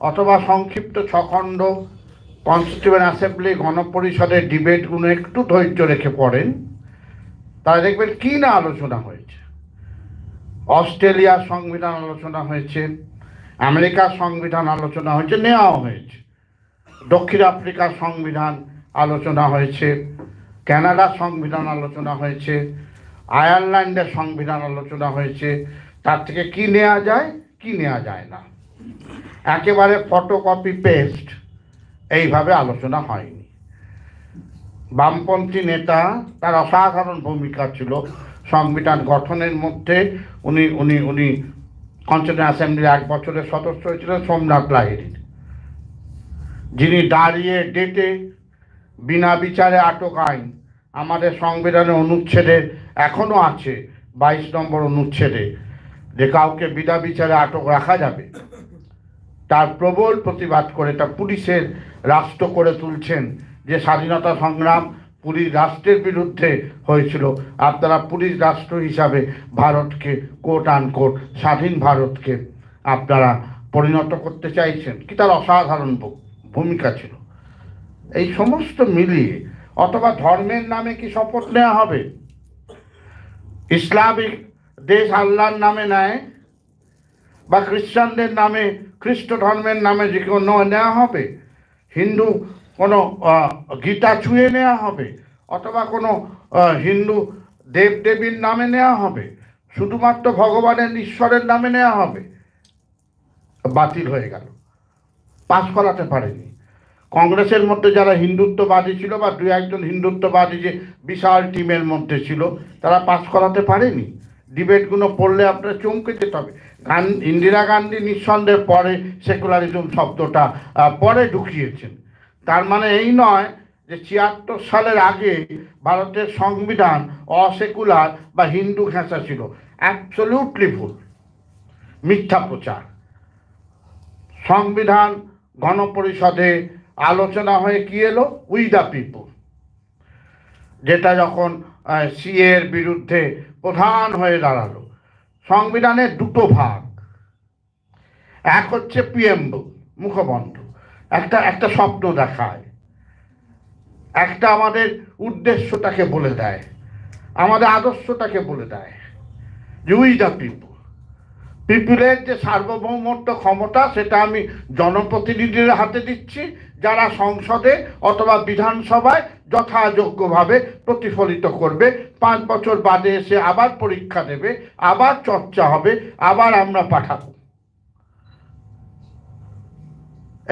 অথবা সংক্ষিপ্ত ছখণ্ড, constituent assembly, গণপরিষদের ডিবেটগুলো একটু ধৈর্য রেখে পড়েন। তারা দেখবেন কী না আলোচনা হয়েছে। অস্ট্রেলিয়ার সংবিধান আলোচনা হয়েছে আমেরিকার সংবিধান আলোচনা হয়েছে, নেওয়াও হয়েছে। দক্ষিণ আফ্রিকার সংবিধান আলোচনা হয়েছে কানাডার সংবিধান আলোচনা হয়েছে, আয়ারল্যান্ডের সংবিধান আলোচনা হয়েছে। তার থেকে কি নেওয়া যায়, কি নেওয়া যায় না। একেবারে ফটোকপি পেস্ট এইভাবে আলোচনা হয়নি। বামপন্থী নেতা তার অসাধারণ ভূমিকা ছিল সংবিধান গঠনের মধ্যে। উনি উনি উনি কনস্টিটিউশন অ্যাসেম্বলির এক বছরের সদস্য হয়েছিলেন সোমনাথ লাহিড়ির যিনি দাঁড়িয়ে ডেটে বিনা বিচারে আটক আইন, আমাদের সংবিধানের অনুচ্ছেদে এখনও আছে বাইশ নম্বর অনুচ্ছেদে যে কাউকে বিনা বিচারে আটক রাখা যাবে। তার প্রবল প্রতিবাদ করে তা পুলিশের রাষ্ট্র করে তুলছেন যে স্বাধীনতা সংগ্রাম পুলিশ রাষ্ট্রের বিরুদ্ধে হয়েছিল। আপনারা পুলিশ রাষ্ট্র হিসাবে ভারতকে কোট আন কোট স্বাধীন ভারতকে আপনারা পরিণত করতে চাইছেন। কি তার অসাধারণ ভূমিকা ছিল? এই সমস্ত মিলিয়ে অথবা ধর্মের নামে কি শপথ নেওয়া হবে? ইসলামিক দেশ আল্লাহর নামে নেয় বা খ্রিস্টানদের নামে খ্রিস্ট ধর্মের নামে যে কোনো নেওয়া হবে? হিন্দু কোনো গীতা ছুঁয়ে নেওয়া হবে? অথবা কোনো হিন্দু দেব দেবীর নামে নেওয়া হবে? শুধুমাত্র ভগবানের ঈশ্বরের নামে নেওয়া হবে? বাতিল হয়ে গেল। পাশ করাতে পারেনি। কংগ্রেসের মধ্যে যারা হিন্দুত্ববাদী ছিল বা দু একজন হিন্দুত্ববাদী যে বিশাল টিমের মধ্যে ছিল, তারা পাস করাতে পারেনি। ডিবেটগুলো পড়লে আপনার চমকে যেতে হবে। ইন্দিরা গান্ধী নিঃসন্দেহে পরে সেকুলারিজম শব্দটা পরে ঢুকিয়েছেন। তার মানে এই নয় যে ছিয়াত্তর সালের আগে ভারতের সংবিধান অসেকুলার বা হিন্দু ঘেঁষা ছিল। অ্যাবসলিউটলি ভুল। মিথ্যা প্রচার। সংবিধান গণপরিষদে আলোচনা হয়ে কি এলো? We the people. যেটা যখন সি এর বিরুদ্ধে প্রধান হয়ে দাঁড়াল। সংবিধানের দুটো ভাগ। এক হচ্ছে পিএম্ব মুখবন্ধ। একটা একটা স্বপ্ন দেখায়। একটা আমাদের উদ্দেশ্যটাকে বলে দেয়। আমাদের আদর্শটাকে বলে দেয়। যে উই দ্য পিপুল পিপুলের যে সার্বভৌমত্ব ক্ষমতা, সেটা আমি জনপ্রতিনিধিদের হাতে দিচ্ছি, যারা সংসদে অথবা বিধানসভায় যথাযোগ্যভাবে প্রতিফলিত করবে। পাঁচ বছর বাদে এসে আবার পরীক্ষা দেবে, আবার চর্চা হবে, আবার আমরা পাঠাবো।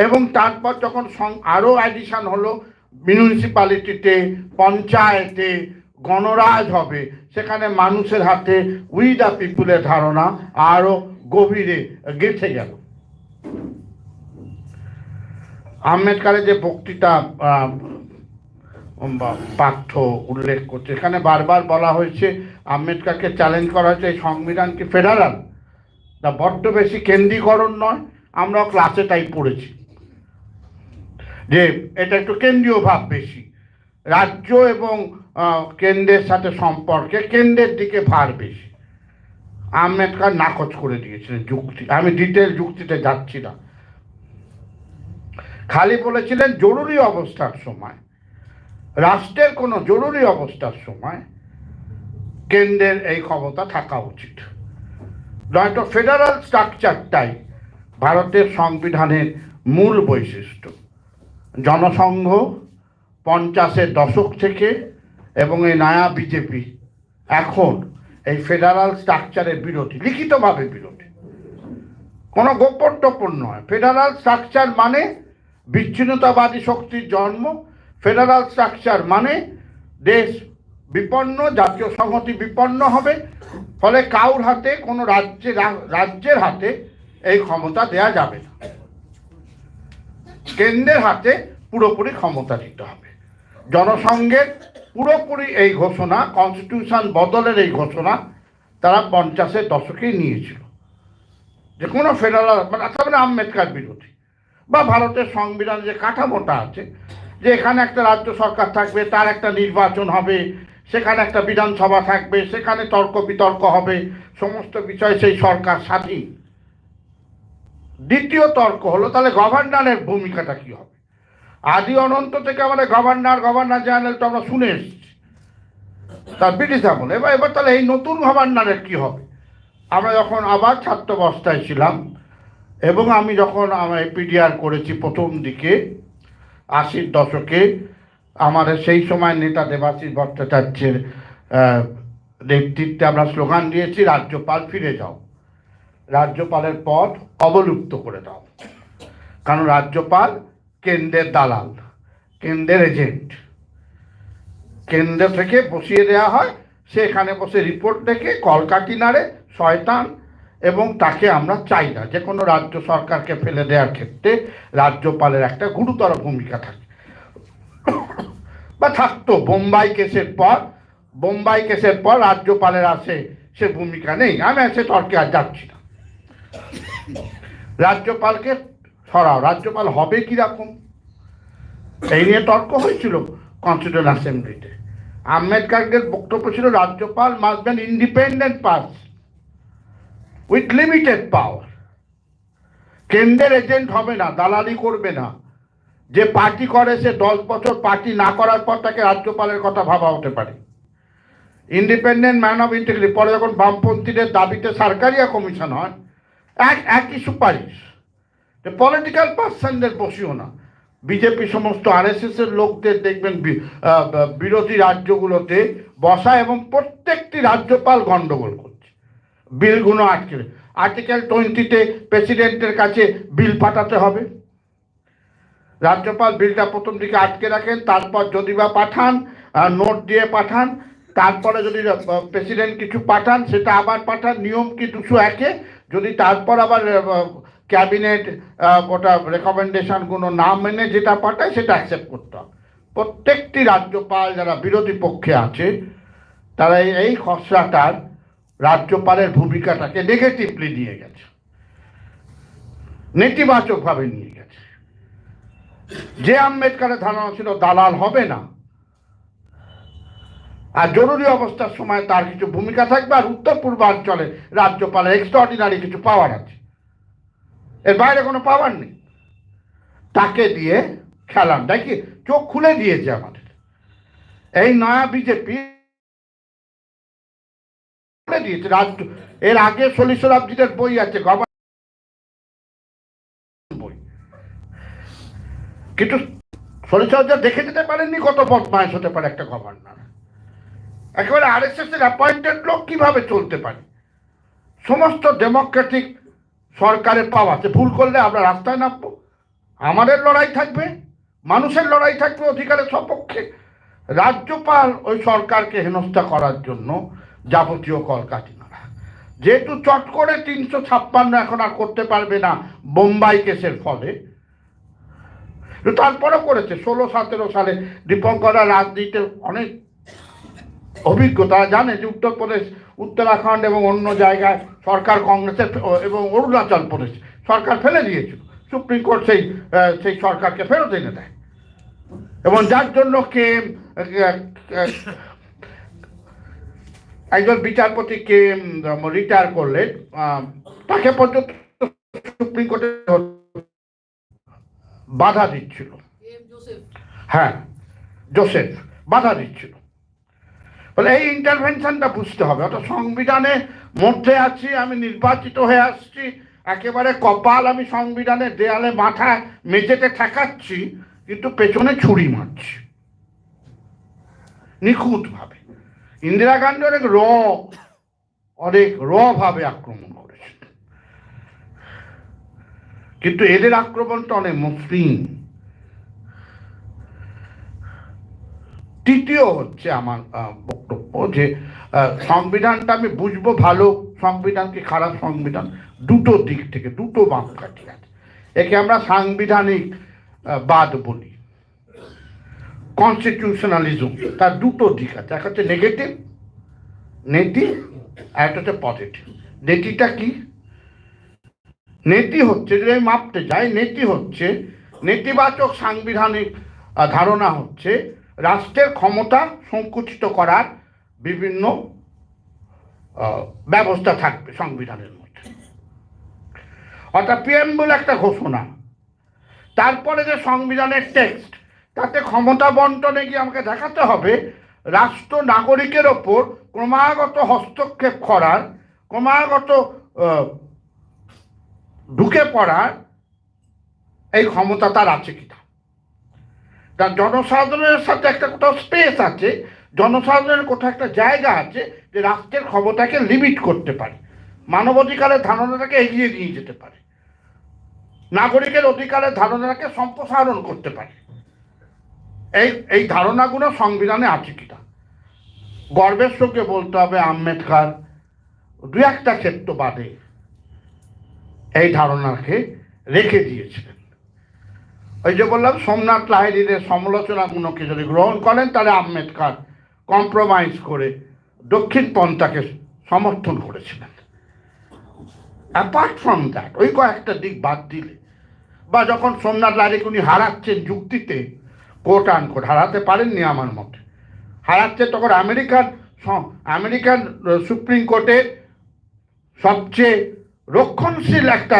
এবং তারপর যখন আরও অ্যাডিশন হলো মিউনিসিপ্যালিটিতে পঞ্চায়েতে গণরাজ হবে। সেখানে মানুষের হাতে উই দ্য পিপুলের ধারণা আরও গভীরে গেঁথে গেল। আম্বেদকারের যে বক্তৃতা পাঠ্য উল্লেখ করছে, এখানে বারবার বলা হয়েছে আম্বেদকারকে চ্যালেঞ্জ করা হয়েছে, এই সংবিধান কি ফেডারাল তা বড্ড বেশি কেন্দ্রীকরণ নয় আমরাও ক্লাসে তাই পড়েছি। যে, এটা একটু কেন্দ্রীয় ভাব বেশি। রাজ্য এবং কেন্দ্রের সাথে সম্পর্কে কেন্দ্রের দিকে ভার বেশি। আম্বেদকর নাকচ করে দিয়েছিলেন যুক্তি। আমি ডিটেল যুক্তিতে যাচ্ছি না। খালি বলেছিলেন, জরুরি অবস্থার সময়, রাষ্ট্রের কোনো জরুরি অবস্থার সময় কেন্দ্রের এই ক্ষমতা থাকা উচিত। নয়তো ফেডারাল স্ট্রাকচারটাই ভারতের সংবিধানের মূল বৈশিষ্ট্য। জনসংঘ পঞ্চাশের দশক থেকে এবং এই নয়া বিজেপি এখন এই ফেডারাল স্ট্রাকচারের বিরোধী, লিখিতভাবে বিরোধী। কোনো গোপন টোপন নয়। ফেডারাল স্ট্রাকচার মানে বিচ্ছিন্নতাবাদী শক্তির জন্ম। ফেডারাল স্ট্রাকচার মানে দেশ বিপন্ন, জাতীয় সংহতি বিপন্ন হবে। ফলে কাউর হাতে, কোনো রাজ্যের রাজ্যের হাতে এই ক্ষমতা দেয়া যাবে না। কেন্দ্রের হাতে পুরোপুরি ক্ষমতা দিতে হবে। জনসংঘের পুরোপুরি এই ঘোষণা কনস্টিটিউশন বদলের এই ঘোষণা তারা পঞ্চাশের দশকেই নিয়েছিল। যে কোনো ফেডারাল মানে তার মানে আম্বেদকার বিরোধী বা ভারতের সংবিধান যে কাঠামোটা আছে, যে এখানে একটা রাজ্য সরকার থাকবে, তার একটা নির্বাচন হবে, সেখানে একটা বিধানসভা থাকবে, সেখানে তর্ক বিতর্ক হবে, সমস্ত বিষয়ে সেই সরকার স্বাধীন। দ্বিতীয় তর্ক হলো, তাহলে গভর্নরের ভূমিকাটা কি হবে? আদি অনন্ত থেকে আমাদের গভর্নর গভর্নর জেনারেল তো আমরা শুনে এসেছি। তার ব্রিটিশ আমল। এবার এবার তাহলে এই নতুন গভর্নরের কি হবে? আমরা যখন আবার ছাত্রাবস্থায় ছিলাম, এবং আমি যখন আমার পিডিআর করেছি প্রথম দিকে, আশির দশকে, আমাদের সেই সময় নেতা দেবাশিস ভট্টাচার্যের নেতৃত্বে আমরা স্লোগান দিয়েছি, রাজ্যপাল ফিরে যাও। রাজ্যপালের পদ অবলুপ্ত করে দাও। কারণ রাজ্যপাল কেন্দ্রের দালাল, কেন্দ্রের এজেন্ট। কেন্দ্র থেকে বসিয়ে দেওয়া হয়, সে এখানে বসে রিপোর্ট দেখে কলকাটি নাড়ে, শয়তান, এবং তাকে আমরা চাই না। যে কোনো রাজ্য সরকারকে ফেলে দেওয়ার ক্ষেত্রে রাজ্যপালের একটা গুরুতর ভূমিকা থাকে। বা থাকতো, বোম্বাই কেসের পর, বোম্বাই কেসের পর রাজ্যপালের আসে সে ভূমিকা নেই। আমি সে তর্কে আর যাচ্ছি না। রাজ্যপালকে সরাও, রাজ্যপাল হবে কীরকম? এই নিয়ে তর্ক হয়েছিল কনস্টিটিউশন অ্যাসেম্বলিতে আম্বেদকারদের বক্তব্য ছিল, রাজ্যপাল must independent pass with limited power কেন্দ্রের এজেন্ট হবে না, দালালি করবে না। যে পার্টি করে, সে দশ বছর পার্টি না করার পর তাকে রাজ্যপালের কথা ভাবা হতে পারে। ইন্ডিপেন্ডেন্ট ম্যান অফ ইন্টিগ্রিটি পরে যখন বামপন্থীদের দাবিতে সরকারিয়া কমিশন হয়, এক, একই সুপারিশ। পলিটিক্যাল পার্সনদের বসিও না। বিজেপি সমস্ত এর লোকদের দেখবেন বিরোধী রাজ্যগুলোতে বসা এবং প্রত্যেকটি রাজ্যপাল গন্ডগোল করছে। বিলগুলো আটকে আর্টিকেল টোয়েন্টিতে প্রেসিডেন্টের কাছে বিল পাঠাতে হবে। রাজ্যপাল বিলটা প্রথম দিকে আটকে রাখেন, তারপর যদি বা পাঠান নোট দিয়ে পাঠান, তারপরে যদি প্রেসিডেন্ট কিছু পাঠান, সেটা আবার পাঠান, নিয়ম কি দুশো একে? যদি তারপর আবার ক্যাবিনেট ওটা রেকমেন্ডেশনগুলো না মেনে যেটা পাঠায় সেটা অ্যাকসেপ্ট করতে হবে। প্রত্যেকটি রাজ্যপাল যারা বিরোধী পক্ষে আছে, তারা এই- খসড়াটার রাজ্যপালের ভূমিকাটাকে নেগেটিভলি নিয়ে গেছে। নেতিবাচকভাবে নিয়ে গেছে। যে আম্বেদকারের ধারণা ছিল দালাল হবে না, আর জরুরি অবস্থার সময় তার কিছু ভূমিকা থাকবে, আর উত্তর পূর্বাঞ্চলে রাজ্যপালের এক্সট্রাঅর্ডিনারি কিছু পাওয়ার আছে। এর বাইরে কোনো পাওয়ার নেই। তাকে দিয়ে খেলাম। দেখি চোখ খুলে দিয়েছে আমাদের। এই নয়া বিজেপি খুলে দিয়েছে। রাজ্য এর আগে সলিসরাবজিদের বই আছে গভর্নর বই। কিন্তু সলিসরাবজি দেখে যেতে পারেননি, কত বদমাইশ হতে পারে একটা গভর্নর একেবারে আরএসএস এর অ্যাপয়েন্টেড লোক কীভাবে চলতে পারে? সমস্ত ডেমোক্রেটিক সরকারের পাওয়া। সে ভুল করলে আমরা রাস্তায় নামবো। আমাদের লড়াই থাকবে, মানুষের লড়াই থাকবে অধিকারের সপক্ষে। রাজ্যপাল ওই সরকারকে হেনস্থা করার জন্য যাবতীয় কলকাঠি নাড়া। যেহেতু চট করে তিনশো ছাপ্পান্ন এখন আর করতে পারবে না বোম্বাই কেসের ফলে তারপরেও করেছে। ষোলো, সতেরো সালে দীপঙ্করা রাজনীতিতে অনেক অভিজ্ঞতা। জানে যে উত্তরপ্রদেশ উত্তরাখণ্ড এবং অন্য জায়গায় সরকার কংগ্রেসের এবং অরুণাচল প্রদেশ সরকার ফেলে দিয়েছিল। সুপ্রিম কোর্ট সেই সেই সরকারকে ফেরত এনে দেয়। এবং যার জন্য কে একজন বিচারপতি কে রিটায়ার করলেন তাকে পর্যন্ত সুপ্রিম কোর্টে বাধা দিচ্ছিল। হ্যাঁ জোসেফ বাধা দিচ্ছিল। বলে, এই ইন্টারভেনশনটা বুঝতে হবে। অর্থাৎ সংবিধানের মধ্যে আছি, আমি নির্বাচিত হয়ে আসছি। একেবারে কপাল আমি সংবিধানে দেয়ালে মাথা মেঝেতে ঠেকাচ্ছি, কিন্তু পেছনে ছুরি মারছি। নিখুঁতভাবে। ইন্দিরা গান্ধী অনেক র অনেক র ভাবে আক্রমণ করেছেন। কিন্তু এদের আক্রমণটা অনেক মসৃণ। তৃতীয় হচ্ছে আমার বক্তব্য যে সংবিধানটা আমি বুঝব ভালো, সংবিধান কি খারাপ সংবিধান? দুটো দিক থেকে, দুটো বামকাঠি আছে। একে আমরা সাংবিধানিক বাদ বলি। কনস্টিটিউশনালিজম তার দুটো দিক আছে। একটা হচ্ছে নেগেটিভ নেতি, আর একটা হচ্ছে পজিটিভ নেতিটা কি? নেতি হচ্ছে, যদি আমি মাপতে যাই, নেতি হচ্ছে, নেতিবাচক সাংবিধানিক ধারণা হচ্ছে, রাষ্ট্রের ক্ষমতা সংকুচিত করার বিভিন্ন ব্যবস্থা থাকবে সংবিধানের মধ্যে। অর্থাৎ পিএমবুল একটা ঘোষণা। তারপরে যে সংবিধানের টেক্সট তাতে ক্ষমতা বন্টনে গিয়ে আমাকে দেখাতে হবে, রাষ্ট্র নাগরিকের ওপর ক্রমাগত হস্তক্ষেপ করার, ক্রমাগত ঢুকে পড়ার এই ক্ষমতা তার আছে কিনা। তার জনসাধারণের সাথে একটা কোথাও স্পেস আছে জনসাধারণের কোথাও একটা জায়গা আছে যে রাষ্ট্রের ক্ষমতাকে লিমিট করতে পারে। মানবাধিকারের ধারণাটাকে এগিয়ে নিয়ে যেতে পারে। নাগরিকের অধিকারের ধারণাটাকে সম্প্রসারণ করতে পারে। এই এই ধারণাগুলো সংবিধানে আছে কিনা? গর্বের সঙ্গে বলতে হবে, আম্বেদকর দু একটা ক্ষেত্র বাদে এই ধারণাকে রেখে দিয়েছিলেন। ওই যে বললাম, সোমনাথ লাহিড়ির সমালোচনাগুলোকে যদি গ্রহণ করেন, তাহলে আম্বেদকর কম্প্রোমাইজ করে দক্ষিণ পন্থাকে সমর্থন করেছিলেন। অ্যাপার্ট ফ্রম দ্যাট ওই কয়েকটা দিক বাদ দিলে, বা যখন সোমনাথ লাহিড়িকে উনি হারাচ্ছেন যুক্তিতে কোট আন কোট হারাতে পারেননি আমার মতে। হারাচ্ছে তখন আমেরিকার আমেরিকান সুপ্রিম কোর্টের সবচেয়ে রক্ষণশীল একটা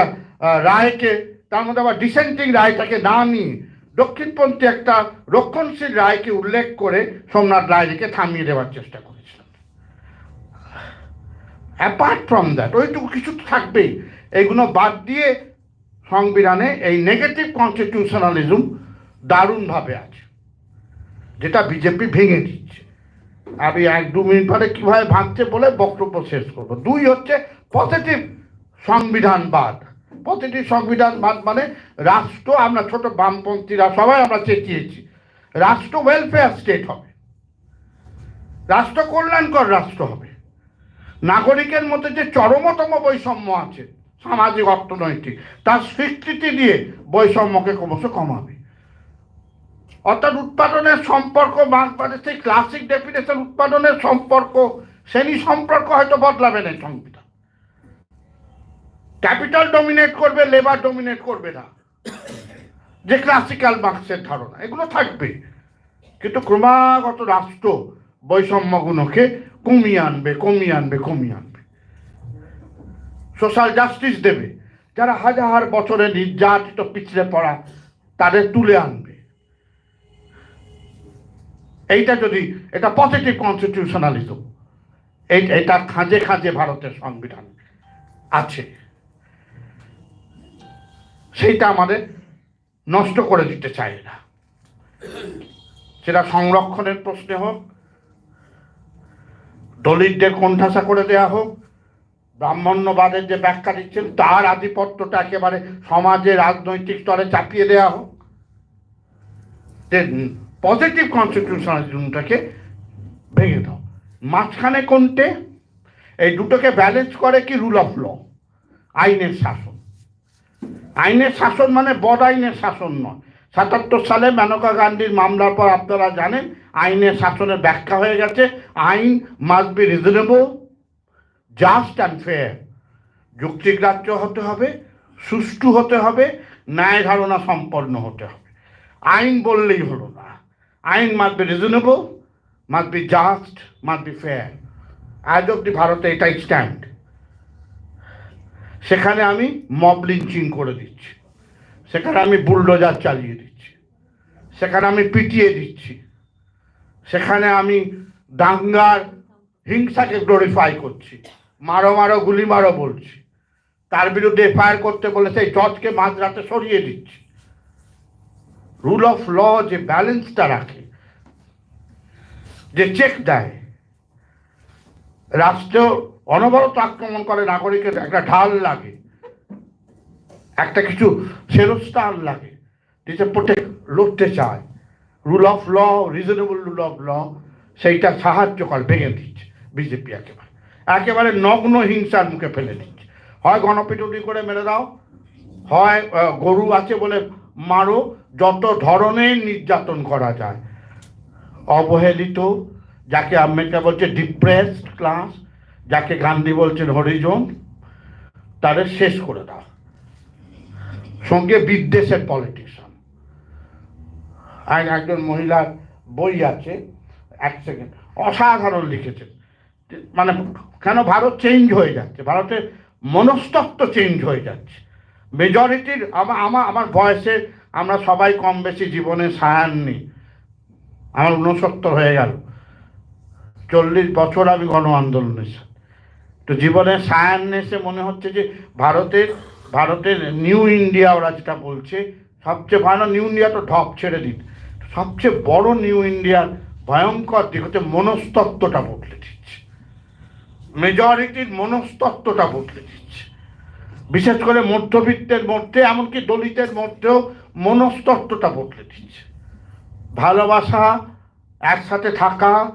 রায়কে, তার মধ্যে আবার ডিসেন্টিং রায়টাকে না নিয়ে দক্ষিণপন্থী একটা রক্ষণশীল রায়কে উল্লেখ করে সোমনাথ রায়কে থামিয়ে দেওয়ার চেষ্টা করেছিলেন অ্যাপার্ট ফ্রম দ্যাট ওইটুকু কিছু তো থাকবেই। এইগুলো বাদ দিয়ে সংবিধানে এই নেগেটিভ কনস্টিটিউশনালিজম দারুণভাবে আছে, যেটা বিজেপি ভেঙে দিচ্ছে। আমি এক দু মিনিট পরে কীভাবে ভাঙছে বলে বক্তব্য শেষ করব। দুই হচ্ছে পজিটিভ সংবিধানবাদ। পজিটিভ সংবিধানবাদ মানে রাষ্ট্র, আমরা ছোট বামপন্থীরা সবাই আমরা চেঁচিয়েছি। রাষ্ট্র ওয়েলফেয়ার স্টেট হবে। রাষ্ট্র কল্যাণকর রাষ্ট্র হবে। নাগরিকের মধ্যে যে চরমতম বৈষম্য আছে, সামাজিক, অর্থনৈতিক, তার স্বীকৃতি দিয়ে বৈষম্যকে ক্রমশ কমাবে। অর্থাৎ উৎপাদনের সম্পর্ক মানে সেই ক্লাসিক ডেফিনেশন উৎপাদনের সম্পর্ক, শ্রেণি সম্পর্ক হয়তো বদলাবে না সংবিধান। ক্যাপিটাল ডমিনেট করবে, লেবার ডমিনেট করবে না। যে ক্লাসিক্যাল মার্ক্সের ধারণা, এগুলো থাকবে। কিন্তু ক্রমাগত রাষ্ট্র বৈষম্যগুলোকে কমিয়ে আনবে কমিয়ে আনবে কমিয়ে আনবে। সোশ্যাল জাস্টিস দেবে। যারা হাজার বছরে নির্যাতিত পিছড়ে পড়া, তাদের তুলে আনবে। এইটা যদি, এটা পজিটিভ কনস্টিটিউশনালিজম এই এটা খাঁজে খাঁজে ভারতের সংবিধান আছে। সেইটা আমাদের নষ্ট করে দিতে চায় না। সেটা সংরক্ষণের প্রশ্নে হোক, দলিতদের কোণঠাসা করে দেয়া হোক, ব্রাহ্মণ্যবাদের যে ব্যাখ্যা দিচ্ছেন, তার আধিপত্যটা একেবারে সমাজে রাজনৈতিক স্তরে চাপিয়ে দেওয়া হোক। যে পজিটিভ কনস্টিটিউশনালিজমটাকে ভেঙে দাও। মাঝখানে কোনটে? এই দুটোকে ব্যালেন্স করে কি রুল অফ ল আইনের শাসন। আইনের শাসন মানে বড় আইনের শাসন নয়। সাতাত্তর সালে মেনকা গান্ধীর মামলার পর আপনারা জানেন, আইনের শাসনের ব্যাখ্যা হয়ে গেছে, আইন must be reasonable just and fair যুক্তিগ্রাহ্য হতে হবে, সুষ্ঠু হতে হবে, ন্যায় ধারণা সম্পন্ন হতে হবে। আইন বললেই হলো না। আইন must be reasonable must be just must be fair আজ অব্দি ভারতে এটাই স্ট্যান্ড সেখানে আমি মব লিঞ্চিং করে দিচ্ছি। সেখানে আমি বুলডোজার চালিয়ে দিচ্ছি। সেখানে আমি পিটিয়ে দিচ্ছি। সেখানে আমি দাঙ্গার হিংসাকে গ্লোরিফাই করছি। মারো মারো, গুলি মারো বলছি। তার বিরুদ্ধে এফআইআর করতে বলে সেই জজকে মাঝরাতে সরিয়ে দিচ্ছি। রুল অফ ল যে ব্যালেন্সটা রাখে, যে চেক দেয়, রাষ্ট্র অনবরত আক্রমণ করে নাগরিকের একটা ঢাল লাগে, একটা কিছু ফেরস্তান লাগে, যেটা প্রোটেক্ট লড়তে চায়। Rule of law reasonable rule of law সেইটা সাহায্য করে, ভেঙে দিচ্ছে বিজেপি একেবারে। একেবারে নগ্ন হিংসার মুখে ফেলে দিচ্ছে। হয় গণপিটুনি করে মেরে দাও, হয় গরু আছে বলে মারো, যত ধরনের নির্যাতন করা যায়। অবহেলিত, যাকে আম্বেদকর বলছে ডিপ্রেসড ক্লাস যাকে গান্ধী বলছেন হরিজন, তাদের শেষ করে দাও। সঙ্গে বিদ্বেষের পলিটিশিয়ান আর একজন মহিলার বই আছে, এক সেকেন্ড অসাধারণ লিখেছেন। মানে কেন ভারত চেঞ্জ হয়ে যাচ্ছে? ভারতের মনস্তত্ব চেঞ্জ হয়ে যাচ্ছে। মেজরিটির আমার আমার আমার বয়সের আমরা সবাই কম বেশি জীবনে সায়ান নিই। আমার ঊনসত্তর হয়ে গেল। চল্লিশ বছর আমি গণ আন্দোলনে তো জীবনের সায়ান্নেসে মনে হচ্ছে যে ভারতের ভারতের নিউ ইন্ডিয়া ওরা যেটা বলছে, সবচেয়ে ভালো নিউ ইন্ডিয়া তো ঢপ ছেড়ে দিন। সবচেয়ে বড় নিউ ইন্ডিয়ার ভয়ঙ্কর দিক হচ্ছে মনস্তত্ত্বটা বদলে দিচ্ছে। মেজরিটির মনস্তত্ত্বটা বদলে দিচ্ছে। বিশেষ করে মধ্যবিত্তের মধ্যে, এমনকি দলিতের মধ্যেও মনস্তত্ত্বটা বদলে দিচ্ছে। ভালোবাসা, একসাথে থাকা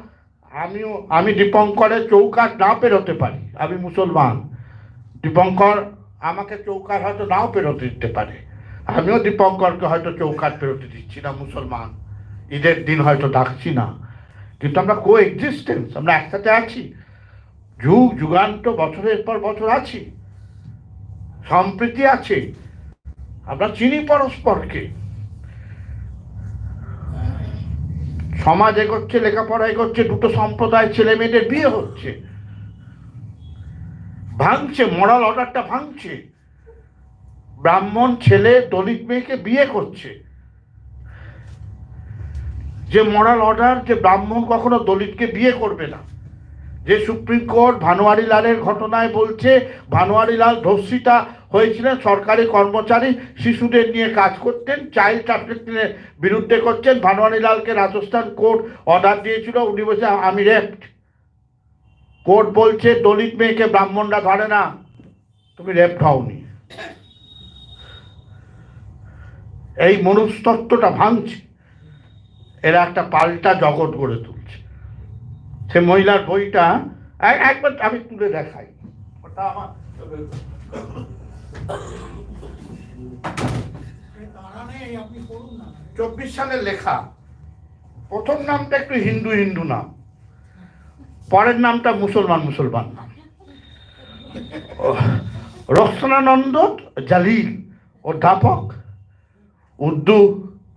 আমিও, আমি দীপঙ্করের চৌকাট না পেরোতে পারি, আমি মুসলমান। দীপঙ্কর আমাকে চৌকার হয়তো নাও পেরোতে দিতে পারে। আমিও দীপঙ্করকে হয়তো চৌকাট পেরোতে দিচ্ছি না, মুসলমান। ঈদের দিন হয়তো ডাকছি না। কিন্তু আমরা কো এক্সিস্টেন্স আমরা একসাথে আছি। যুগ, যুগান্ত, বছরের পর বছর আছি। সম্প্রীতি আছে। আমরা চিনি পরস্পরকে। সমাজ এগোচ্ছে, লেখাপড়া এগোচ্ছে, দুটো সম্প্রদায় ছেলে মেয়েদের বিয়ে হচ্ছে। ভাঙছে মরাল অর্ডারটা ভাঙছে। ব্রাহ্মণ ছেলে, দলিত মেয়েকে বিয়ে করছে। যে মরাল অর্ডার যে ব্রাহ্মণ কখনো দলিতকে বিয়ে করবে না। যে সুপ্রিম কোর্ট ভানোয়ারি লালের ঘটনায় বলছে ভানোয়ারি লাল ধর্ষিতা হয়েছিলেন সরকারি কর্মচারী, শিশুদের নিয়ে কাজ করতেন চাইল্ড ট্রাফিকিংয়ের বিরুদ্ধে করছেন ভানোয়ারি লালকে রাজস্থান কোর্ট অর্ডার দিয়েছিল, উনি বলছে, আমি রেপ্ট কোর্ট বলছে, দলিত মেয়েকে ব্রাহ্মণরা ধরে না, তুমি রেপ্ট হওনি। এই মনুস্তত্ত্বটা ভাঙছে। এরা একটা পাল্টা জগৎ গড়ে তুলছে। সে মহিলার বইটা একবার আমি তুলে দেখাই। ওটা আমার চব্বিশ সালের লেখা। প্রথম নামটা একটু হিন্দু হিন্দু নাম। পরের নামটা মুসলমান মুসলমান নাম। রক্ষণানন্দ জালিল, অধ্যাপক, উর্দু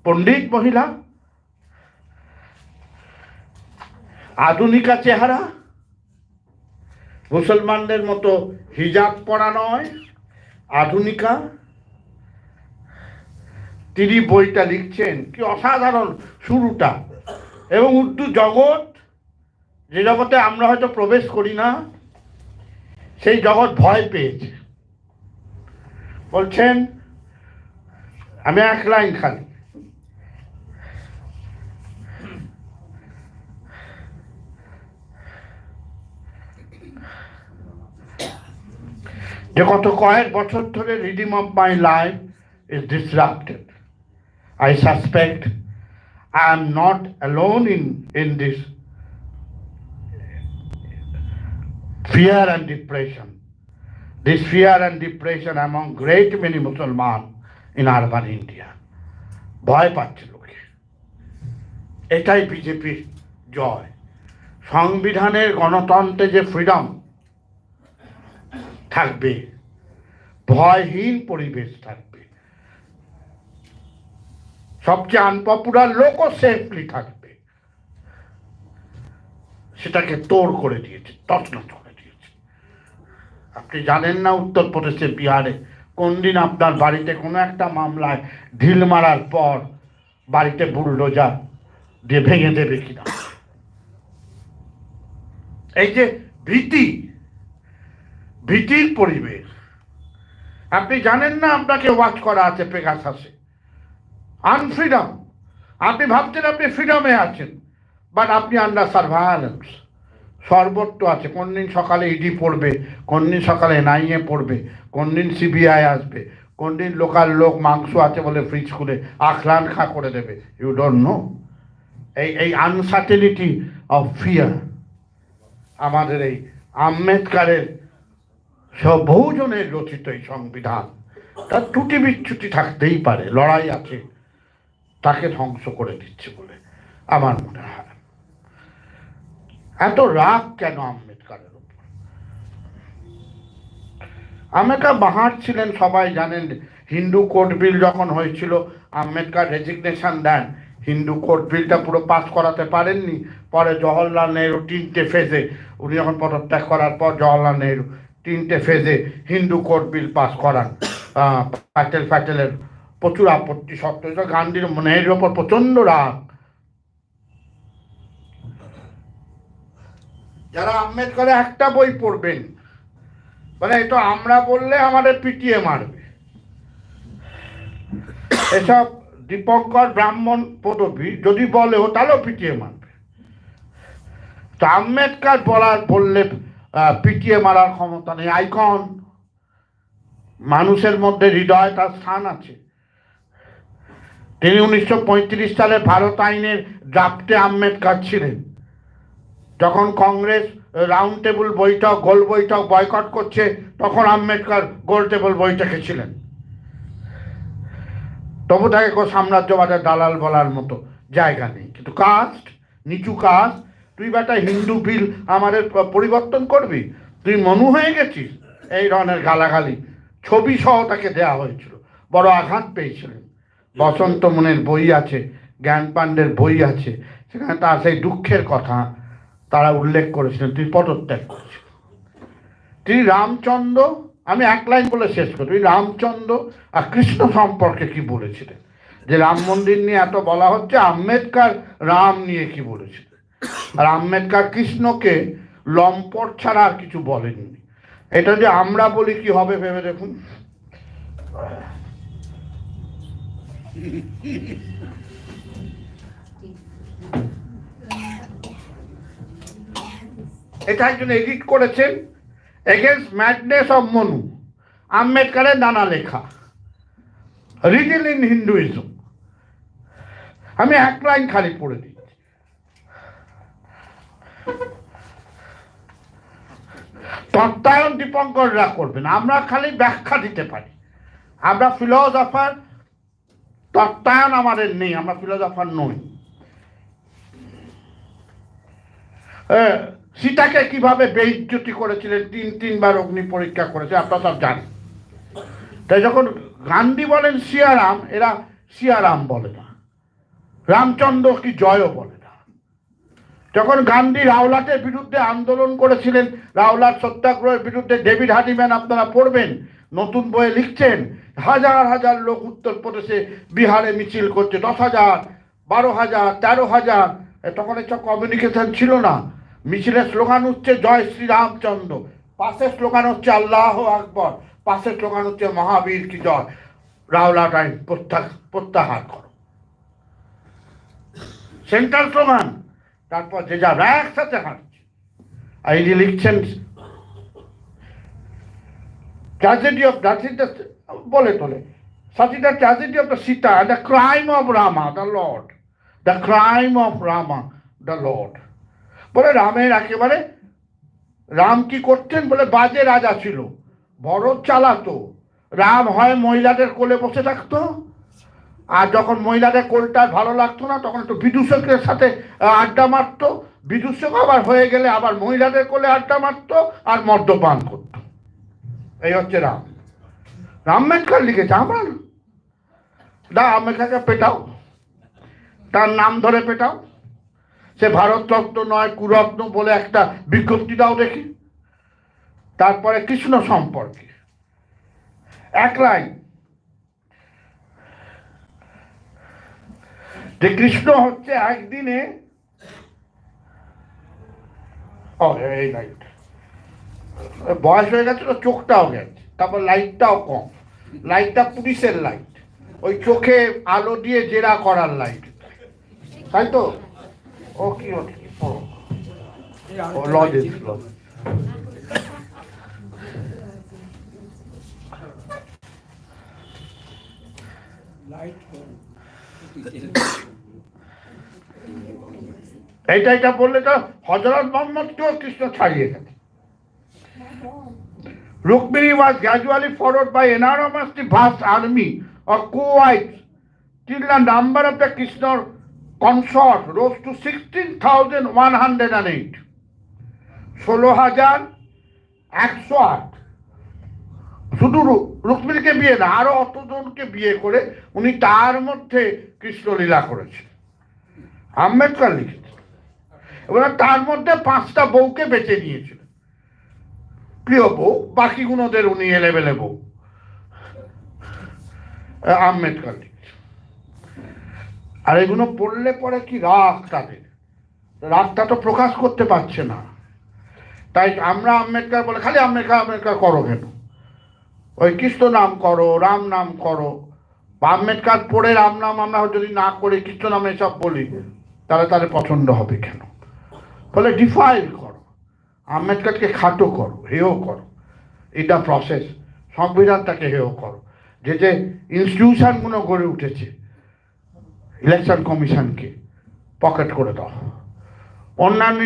পণ্ডিত মহিলা, আধুনিকা চেহারা, মুসলমানদের মতো হিজাব পরা নয়। আধুনিকা, তিনি বইটা লিখছেন। কি অসাধারণ শুরুটা। এবং উর্দু জগৎ, যে জগতে আমরা হয়তো প্রবেশ করি না, সেই জগৎ ভয় পেয়েছে। বলছেন, আমি এক লাইন খালি। যে গত কয়েক বছর ধরে rhythm of my life is disrupted I suspect I am not alone in in this fear and depression. This fear and depression among great many Musliman in urban India. ভয় পাচ্ছে লোকে এটাই বিজেপির জয় সংবিধানের গণতন্ত্রে যে ফ্রিডম থাকবে। ভয়হীন পরিবেশ থাকবে। সবচেয়ে আনপপুলার লোকও সেফলি থাকবে। সেটাকে তোড় করে দিয়েছে, তছনছ করে দিয়েছে। আপনি জানেন না উত্তরপ্রদেশে, বিহারে, কোন দিন আপনার বাড়িতে কোনো একটা মামলায় ঢিল মারার পর বাড়িতে বুলডোজার দিয়ে ভেঙে দেবে কিনা? এই যে ভীতি ভীতির পরিবেশ। আপনি জানেন না আপনাকে ওয়াচ করা আছে পেগাসাসে। আনফ্রিডম আপনি ভাবছেন আপনি ফ্রিডমে আছেন বাট আপনি আন্ডার সার্ভাইলেন্স সর্বত্র আছে। কোন দিন সকালে ইডি পড়বে, কোন দিন সকালে এনআইএ পড়বে, কোন দিন সিবিআই আসবে, কোন দিন লোকাল লোক মাংস আছে বলে ফ্রিজ খুলে আখলান খা করে দেবে। ইউ ডোন্ট নো এই এই আনসার্টেনিটি অফ ফিয়ার আমাদের এই আম্বেদকারের সব বহুজনের রচিত এই সংবিধান, তার ত্রুটি বিচ্যুতি থাকতেই পারে, লড়াই আছে, তাকে ধ্বংস করে দিচ্ছে বলে আমার মনে হয়। এত রাগ কেন আম্বেদকারের উপর? আম্বেদকর বাহার ছিলেন, সবাই জানেন, হিন্দু কোর্ট বিল যখন হয়েছিল, আম্বেদকার রেজিগনেশন দেন। হিন্দু কোর্ট বিলটা পুরো পাস করাতে পারেননি, পরে জওহরলাল নেহরু তিনটে ফেজে, উনি যখন পদত্যাগ করার পর জওহরলাল নেহরু তিনটে ফেজে হিন্দু কোর্ট বিল পাস করান। প্যাটেল ফ্যাটেলের প্রচুর আপত্তি সত্ত্বেও গান্ধীর মনের ওপর প্রচণ্ড রাগ। যারা আম্বেদকরের একটা বই পড়বেন মানে এটা আমরা বললে আমাদের পিটিয়ে মারবে। এসব দীপঙ্কর ব্রাহ্মণ পদবী যদি বলেও তাহলেও পিটিয়ে মারবে। তো আম্বেদকর বলার বললে পিটিয়ে মারার ক্ষমতা নেই। আইকন, মানুষের মধ্যে হৃদয় তার স্থান আছে। তিনি উনিশশো পঁয়ত্রিশ সালে ভারত আইনের ড্রাফটে আম্বেদকর ছিলেন। যখন কংগ্রেস রাউন্ড টেবিল বৈঠক, গোল বৈঠক বয়কট করছে, তখন আম্বেদকর গোল টেবিল বৈঠকে ছিলেন। তবু তাকে সাম্রাজ্যবাদের দালাল বলার মতো জায়গা নেই। কিন্তু কাস্ট নিচু কাস্ট তুই বেটা হিন্দু বিল আমাদের পরিবর্তন করবি? তুই মনু হয়ে গেছিস? এই ধরনের গালাগালি। ছবি সহ তাকে দেওয়া হয়েছিল। বড় আঘাত পেয়েছিলেন। বসন্ত মনের বই আছে জ্ঞান পাণ্ডের বই আছে। সেখানে তার সেই দুঃখের কথা তারা উল্লেখ করেছিলেন, তুই পদত্যাগ করেছিস। তিনি রামচন্দ্র, আমি এক লাইন বলে শেষ করি তুই রামচন্দ্র আর কৃষ্ণ সম্পর্কে কি বলেছিলেন? যে রাম মন্দির নিয়ে এত বলা হচ্ছে, আম্বেদকর রাম নিয়ে কি বলেছিলেন? আর আম্বেদকর কৃষ্ণকে লম্পট ছাড়া আর কিছু বলেননি। এটা যে আমরা বলি কি হবে ভেবে দেখুন। এটা একজন এডিট করেছেন এগেনস্ট ম্যাডনেস অফ মনু আম্বেদকারের নানা লেখা। রিডিল ইন হিন্দুইজম আমি এক লাইন খালি পড়ে দিই। তত্ত্বায়ন দীপঙ্কররা করবেন। আমরা খালি ব্যাখ্যা দিতে পারি। আমরা ফিলোজফার তত্ত্বায়ন আমাদের নেই, আমরা ফিলোজফার নই। সীতাকে কীভাবে বেইজ্জতি করেছিলেন? তিন, তিনবার অগ্নি পরীক্ষা করেছে আপনারা সব জানেন তাই যখন গান্ধী বলেন, সিয়ারাম এরা সিয়ারাম বলে না। রামচন্দ্র কি জয়ও বলে যখন গান্ধী রাওলাটের বিরুদ্ধে আন্দোলন করেছিলেন, রাওলাট সত্যাগ্রহের বিরুদ্ধে ডেভিড হার্ডিম্যান আপনারা পড়বেন, নতুন বইয়ে লিখছেন, হাজার হাজার লোক উত্তরপ্রদেশে বিহারে মিছিল করছে, দশ হাজার, বারো হাজার, তেরো হাজার তখন এসব কমিউনিকেশন ছিল না। মিছিলের স্লোগান হচ্ছে জয় শ্রী রামচন্দ্র পাশের স্লোগান হচ্ছে, আল্লাহ আকবর। পাশের স্লোগান হচ্ছে, মহাবীর কি জয়? রাওলাট আইন প্রত্যাহার করো। Central slogan. তারপর যে যা একসাথে হাঁটছে। আর ইনি লিখছেন ট্র্যাজেডি অফ দ্য বলে তোলে। the tragedy of the Sita and the crime of Rama, the Lord. The crime of Rama, the Lord. বলে রামের একেবারে রাম কি করতেন? বলে বাজে রাজা ছিল। বড় চালাতো। রাম হয় মহিলাদের কোলে বসে থাকতো। আর যখন মহিলাদের কোলটা ভালো লাগতো না, তখন একটু বিদূষকের সাথে আড্ডা মারতো। বিদূষক আবার হয়ে গেলে আবার মহিলাদের কোলে আড্ডা মারতো আর মদ্যপান করতো। এই হচ্ছে রাম। রাম লিখেছে, আমরা। দা আম্বেদকরকে পেটাও। তার নাম ধরে পেটাও। সে ভারতরত্ন নয়, কুরত্ন বলে একটা বিজ্ঞপ্তি দাও দেখি। তারপরে কৃষ্ণ সম্পর্কে। এক লাইন। যে কৃষ্ণ হচ্ছে একদিনে। এই লাইট বয়স হয়ে গেছে তো চোখটাও গেছে, তারপর লাইটটাও কম। লাইটটা পুলিশের লাইট ওই চোখে আলো দিয়ে জেরা করার লাইট তাই তো? ও, কি কি এইটা এটা বললে তো হজরত মোহাম্মদকেও কৃষ্ণ ছাড়িয়ে গেছে। Rukmini was gradually followed by enormously vast army of co-wives till the number of the Krishna consort rose to 16,108. ষোলো হাজার একশো আট। শুধু রুক্মিণীকে বিয়ে না আরও অতজনকে বিয়ে করে উনি তার মধ্যে কৃষ্ণলীলা করেছেন। আম্বেদকর লিখেছেন। এবার তার মধ্যে পাঁচটা বউকে বেছে নিয়েছিলেন প্রিয় বউ বাকিগুলোদের উনি এলেবেলে বউ। আহ, আম্বেদকর আর এগুলো পড়লে পরে কি রাগ তাদের? রাগটা তো প্রকাশ করতে পারছে না। তাই আমরা আম্বেদকর বলে খালি আম্বেদকর আম্বেদকর করো কেন? ওই কৃষ্ণ নাম করো রাম নাম করো। আম্বেদকর পড়ে রাম নাম আমরা যদি না করে কৃষ্ণ নামে সব বলি তাহলে তাদের পছন্দ হবে কেন? ফলে ডিফাইল করো। আম্বেদকরকে খাটো করো হেও করো। এটা প্রসেস সংবিধানটাকে হেও করো। যে যে ইনস্টিটিউশনগুলো গড়ে উঠেছে ইলেকশন কমিশনকে পকেট করে দাও। অন্যান্য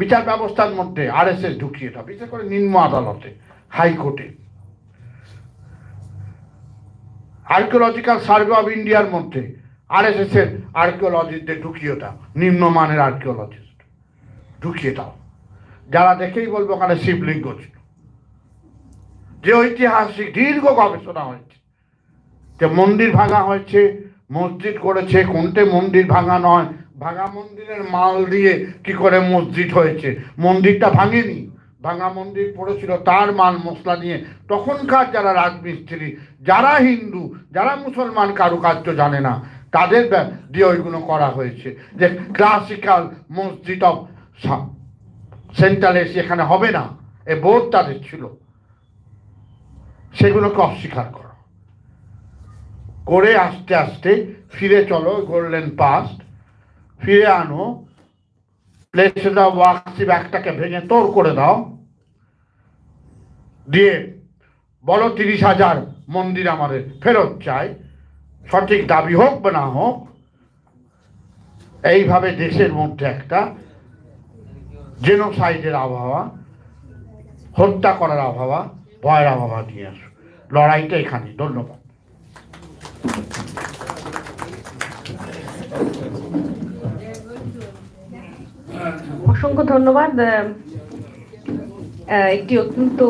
বিচার ব্যবস্থার মধ্যে আরএসএস ঢুকিয়ে দাও, বিশেষ করে নিম্ন আদালতে, হাইকোর্টে। আর্কিওলজিক্যাল সার্ভে অফ ইন্ডিয়ার মধ্যে আরএসএস এর আর্কিওলজিস্টদের ঢুকিয়ে দাও, নিম্নমানের আর্কিওলজিস্ট ঢুকিয়ে দাও। যারা দেখেই বলব ওখানে শিবলিঙ্গ ছিল। যে ঐতিহাসিক, দীর্ঘ গবেষণা হয়েছে। যে মন্দির ভাঙা হয়েছে, মসজিদ করেছে, কোনটে মন্দির ভাঙা নয়, ভাঙা মন্দিরের মাল দিয়ে কি করে মসজিদ হয়েছে? মন্দিরটা ভাঙেনি। ভাঙা মন্দির পড়েছিল তার মাল, মশলা নিয়ে। তখনকার যারা রাজমিস্ত্রি, যারা হিন্দু, যারা মুসলমান, কারুকার্য জানে না তাদের দিয়ে ওইগুলো করা হয়েছে। যে ক্লাসিক্যাল মসজিদ অফ সেন্ট্রাল এসি এখানে হবে না, এ বোধ তাদের ছিল। সেগুলোকে অস্বীকার করো। করে আস্তে আস্তে ফিরে চলো গোল্ডেন পাস্ট ফিরে আনো প্লেসেস অফ ওয়ার্কশিপ একটাকে ভেঙে তোর করে দাও। দিয়ে বলো তিরিশ হাজার মন্দির আমাদের ফেরত চাই সঠিক দাবি হোক বা না হোক, এইভাবে দেশের মধ্যে একটা জেনোসাইডের আবহাওয়া, হত্যা করার আবহাওয়া, ভয়ের আবহাওয়া নিয়ে আসো। লড়াইটা এখানে, ধন্যবাদ। অসংখ্য ধন্যবাদ একটি অত্যন্ত